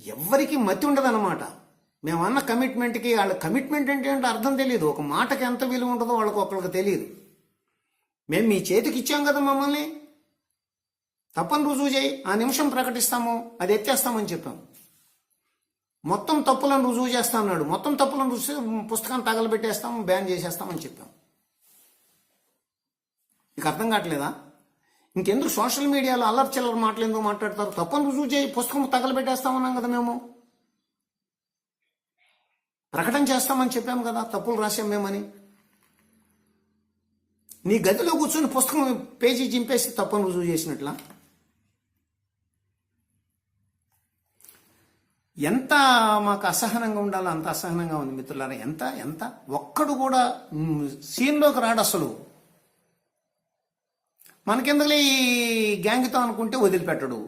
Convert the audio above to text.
ఎవ్వరికి మతి ఉండదన్నమాట. మేమన్న కమిట్మెంట్కి వాళ్ళ కమిట్మెంట్ అంటే ఏంటో అర్థం తెలియదు. ఒక మాటకి ఎంత విలువ ఉంటుందో వాళ్ళకి ఒకళ్ళకి తెలియదు. మేము మీ చేతికి ఇచ్చాం కదా మమ్మల్ని. తప్పని రుజువు చేయి. ఆ నిమిషం ప్రకటిస్తాము. అది ఎత్తేస్తామని చెప్పాం. మొత్తం తప్పులను రుజువు చేస్తా అన్నాడు. మొత్తం తప్పులను రుజువు పుస్తకాన్ని తగలబెట్టేస్తాం బ్యాన్ చేసేస్తామని చెప్పాం. నీకు అర్థం కావట్లేదా? ఇంకెందుకు సోషల్ మీడియాలో అల్లరి చిల్లర మాటలు ఎందుకు మాట్లాడతారు? తప్పని రుజువు చేయి పుస్తకం తగలబెట్టేస్తామన్నాం కదా మేము. ప్రకటన చేస్తామని చెప్పాము కదా తప్పులు రాసాం మేమని. నీ గదిలో కూర్చొని పుస్తకం పేజీ చింపేసి తప్పని రుజువు చేసినట్లా ఎంత మాకు అసహనంగా ఉండాలో అంత అసహనంగా ఉంది మిత్రులారా ఎంత ఎంత? ఒక్కడు కూడా సీన్లోకి రాడు అసలు. మనకెందుకులే ఈ గ్యాంగ్తో అనుకుంటే వదిలిపెట్టడు.